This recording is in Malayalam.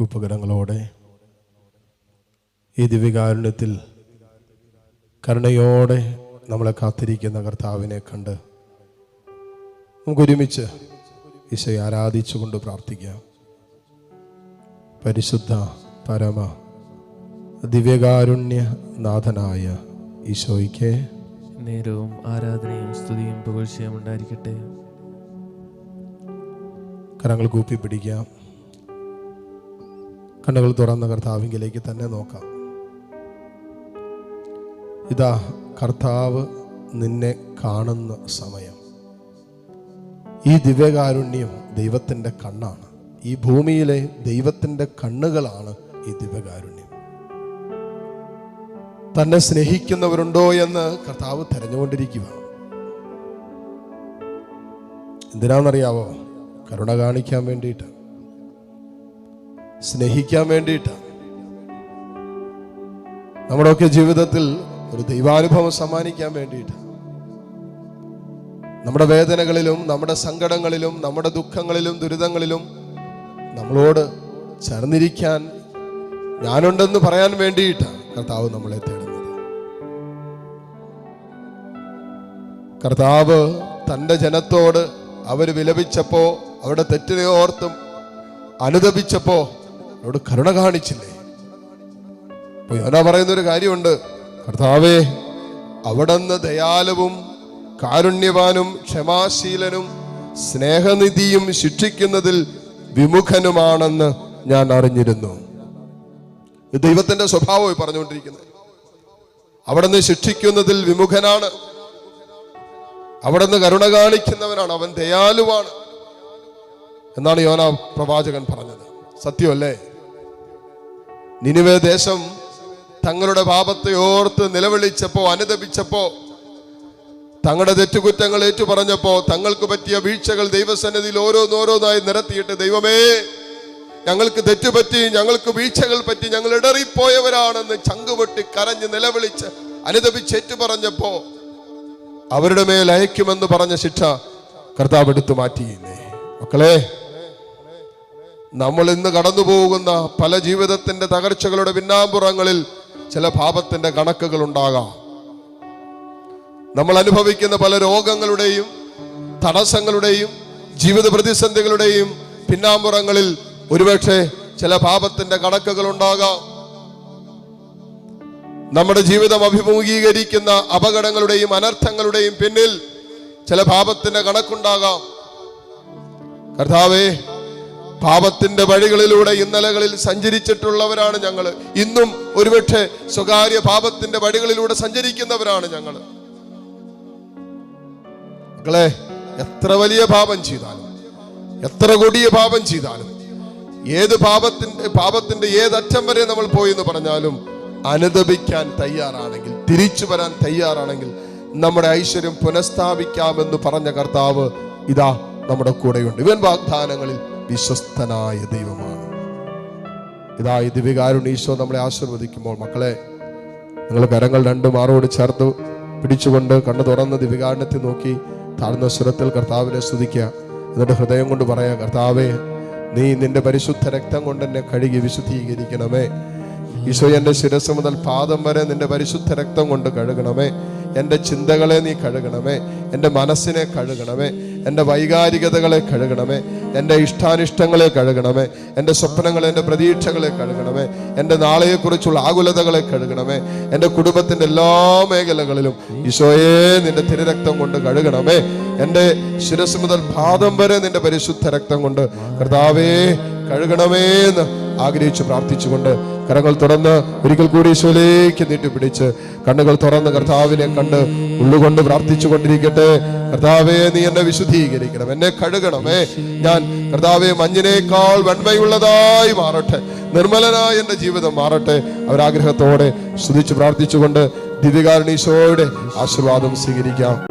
കൂപ്പകരങ്ങളോടെ ഈ ദിവ്യകാരുണ്യത്തിൽ കരുണയോടെ നമ്മളെ കാത്തിരിക്കുന്ന കർത്താവിനെ കണ്ട് നമുക്കൊരുമിച്ച് ഈശോയെ ആരാധിച്ചുകൊണ്ട് പ്രാർത്ഥിക്കാം. പരിശുദ്ധ പരമ ദിവ്യകാരുണ്യ നാഥനായ ഈശോയ്ക്ക് നേരവും ആരാധനയും സ്തുതിയും പുകഴ്ചയും ഉണ്ടായിരിക്കട്ടെ. കരങ്ങൾ കൂപ്പി പിടിക്കാം. കണ്ണുകൾ തുറന്ന കർത്താവിങ്കിലേക്ക് തന്നെ നോക്കാം. ഇതാ കർത്താവ് നിന്നെ കാണുന്ന സമയം. ഈ ദിവ്യകാരുണ്യം ദൈവത്തിന്റെ കണ്ണാണ്. ഈ ഭൂമിയിലെ ദൈവത്തിന്റെ കണ്ണുകളാണ് ഈ ദിവ്യകാരുണ്യം. തന്നെ സ്നേഹിക്കുന്നവരുണ്ടോ എന്ന് കർത്താവ് തെരഞ്ഞുകൊണ്ടിരിക്കുകയാണ്. എന്തിനാണെന്നറിയാവോ? കരുണ കാണിക്കാൻ വേണ്ടിയിട്ട്. സ്നേഹിക്കാൻ വേണ്ടിയിട്ടാണ് നമ്മുടെയൊക്കെ ജീവിതത്തിൽ ഒരു ദൈവാനുഭവം സമ്മാനിക്കാൻ വേണ്ടിയിട്ടാണ് നമ്മുടെ വേദനകളിലും നമ്മുടെ സങ്കടങ്ങളിലും നമ്മുടെ ദുഃഖങ്ങളിലും ദുരിതങ്ങളിലും നമ്മളോട് ചേർന്നിരിക്കാൻ ഞാനുണ്ടെന്ന് പറയാൻ വേണ്ടിയിട്ടാണ് കർത്താവ് നമ്മളെ തേടുന്നത്. കർത്താവ് തന്റെ ജനത്തോട് അവർ വിലപിച്ചപ്പോ അവരുടെ തെറ്റിനെ ഓർത്തും അനുദപിച്ചപ്പോ അവരോട് കരുണ കാണിച്ചില്ലേ? അപ്പൊ യോന പറയുന്ന ഒരു കാര്യമുണ്ട്. കർത്താവേ അവിടുന്ന് ദയാലവും കാരുണ്യവാനും ക്ഷമാശീലനും സ്നേഹനിധിയും ശിക്ഷിക്കുന്നതിൽ വിമുഖനുമാണെന്ന് ഞാൻ അറിഞ്ഞിരുന്നു. ദൈവത്തിന്റെ സ്വഭാവമായി പറഞ്ഞുകൊണ്ടിരിക്കുന്നത്. അവിടുന്ന് ശിക്ഷിക്കുന്നതിൽ വിമുഖനാണ്. അവിടുന്ന് കരുണ കാണിക്കുന്നവനാണ്. അവൻ ദയാലുവാണ്. എന്നാണ് യോന പ്രവാചകൻ പറഞ്ഞത്. സത്യമല്ലേ? നിനിവേ ദേശം തങ്ങളുടെ പാപത്തെ ഓർത്ത് നിലവിളിച്ചപ്പോ അനുദപിച്ചപ്പോ തങ്ങളുടെ തെറ്റുകുറ്റങ്ങൾ ഏറ്റുപറഞ്ഞപ്പോ തങ്ങൾക്ക് പറ്റിയ വീഴ്ചകൾ ദൈവസന്നിധിയിൽ ഓരോന്നോരോന്നായി നിരത്തിയിട്ട് ദൈവമേ ഞങ്ങൾക്ക് തെറ്റുപറ്റി ഞങ്ങൾക്ക് വീഴ്ചകൾ പറ്റി ഞങ്ങൾ ഇടറിപ്പോയവരാണെന്ന് ചങ്കുപൊട്ടി കരഞ്ഞ് നിലവിളിച്ച് അനുദപിച്ച് ഏറ്റുപറഞ്ഞപ്പോ അവരുടെ മേൽ അയക്കുമെന്ന് പറഞ്ഞ ശിക്ഷ കർത്താവ് എടുത്തു മാറ്റിയില്ലേ? മക്കളെ നമ്മൾ ഇന്ന് കടന്നു പോകുന്ന പല ജീവിതത്തിന്റെ തകർച്ചകളുടെ പിന്നാമ്പുറങ്ങളിൽ ചില പാപത്തിന്റെ കണക്കുകൾ ഉണ്ടാകാം നമ്മൾ അനുഭവിക്കുന്ന പല രോഗങ്ങളുടെയും തടസ്സങ്ങളുടെയും ജീവിത പ്രതിസന്ധികളുടെയും പിന്നാമ്പുറങ്ങളിൽ ഒരുപക്ഷെ ചില പാപത്തിന്റെ കണക്കുകൾ ഉണ്ടാകാം നമ്മുടെ ജീവിതം അഭിമുഖീകരിക്കുന്ന അപകടങ്ങളുടെയും അനർത്ഥങ്ങളുടെയും പിന്നിൽ ചില പാപത്തിന്റെ കണക്കുണ്ടാകാം. കർത്താവേ പാപത്തിന്റെ വഴികളിലൂടെ ഇന്നലകളിൽ സഞ്ചരിച്ചിട്ടുള്ളവരാണ് ഞങ്ങൾ ഇന്നും ഒരുപക്ഷെ സ്വകാര്യ പാപത്തിന്റെ വഴികളിലൂടെ സഞ്ചരിക്കുന്നവരാണ് ഞങ്ങൾ മക്കളെ എത്ര വലിയ പാപം ചെയ്താലും എത്ര കൊടിയ പാപം ചെയ്താലും ഏത് പാപത്തിന്റെ പാപത്തിന്റെ ഏതറ്റം വരെ നമ്മൾ പോയി എന്ന് പറഞ്ഞാലും അനുദപിക്കാൻ തയ്യാറാണെങ്കിൽ തിരിച്ചു വരാൻ തയ്യാറാണെങ്കിൽ നമ്മുടെ ഐശ്വര്യം പുനഃസ്ഥാപിക്കാമെന്ന് പറഞ്ഞ കർത്താവ് ഇതാ നമ്മുടെ കൂടെയുണ്ട്. ഇവൻ വാഗ്ദാനങ്ങളിൽ വിശ്വസ്തനായ ദൈവമാണ്. ഇതാ ഈ ദിവ്യകാരുണ്യ ഈശോ നമ്മളെ ആശീർവദിക്കുമ്പോൾ മക്കളെ നിങ്ങൾ കരങ്ങൾ രണ്ട് മാറോട് ചേർത്ത് പിടിച്ചുകൊണ്ട് കണ്ണു തുറന്ന് ദിവ്യകാരുണ്യത്തെ നോക്കി താഴ്ന്ന സ്വരത്തിൽ കർത്താവിനെ സ്തുതിക്കുക. എന്നിട്ട് ഹൃദയം കൊണ്ട് പറയാ കർത്താവേ നീ നിന്റെ പരിശുദ്ധ രക്തം കൊണ്ട് എന്നെ കഴുകി വിശുദ്ധീകരിക്കണമേ. ഈശോ എന്റെ ശിരസ് മുതൽ പാദം വരെ നിന്റെ പരിശുദ്ധ രക്തം കൊണ്ട് കഴുകണമേ. എന്റെ ചിന്തകളെ നീ കഴുകണമേ. എന്റെ മനസ്സിനെ കഴുകണമേ. എന്റെ വൈകാരികതകളെ കഴുകണമേ. എന്റെ ഇഷ്ടാനിഷ്ടങ്ങളെ കഴുകണമേ. എന്റെ സ്വപ്നങ്ങളെ എന്റെ പ്രതീക്ഷകളെ കഴുകണമേ. എന്റെ നാളെയെക്കുറിച്ചുള്ള ആകുലതകളെ കഴുകണമേ. എന്റെ കുടുംബത്തിന്റെ എല്ലാ മേഖലകളിലും ഈശോയെ നിന്റെ തിരുരക്തം കൊണ്ട് കഴുകണമേ. എന്റെ ശിരസ് മുതൽ പാദം വരെ നിന്റെ പരിശുദ്ധ രക്തം കൊണ്ട് കർത്താവേ കഴുകണമേ എന്ന് ആഗ്രഹിച്ച് പ്രാർത്ഥിച്ചുകൊണ്ട് കരങ്ങൾ തുറന്ന് ഒരിക്കൽ കൂടി ഈശോയിലേക്ക് നീട്ടിപ്പിടിച്ച് കണ്ണുകൾ തുറന്ന് കർത്താവിനെ കണ്ട് ഉള്ളുകൊണ്ട് പ്രാർത്ഥിച്ചു കൊണ്ടിരിക്കട്ടെ കർത്താവെ നീ എന്നെ വിശുദ്ധീകരിക്കണം എന്നെ കഴുകണമേ. ഞാൻ കർത്താവെ മഞ്ഞിനേക്കാൾ വെണ്മയുള്ളതായി മാറട്ടെ. നിർമ്മലനായ എന്റെ ജീവിതം മാറട്ടെ. അവരാഗ്രഹത്തോടെ സ്തുതിച്ച് പ്രാർത്ഥിച്ചുകൊണ്ട് ദിവ്യകാരണീശോയുടെ ആശീർവാദം സ്വീകരിക്കാം.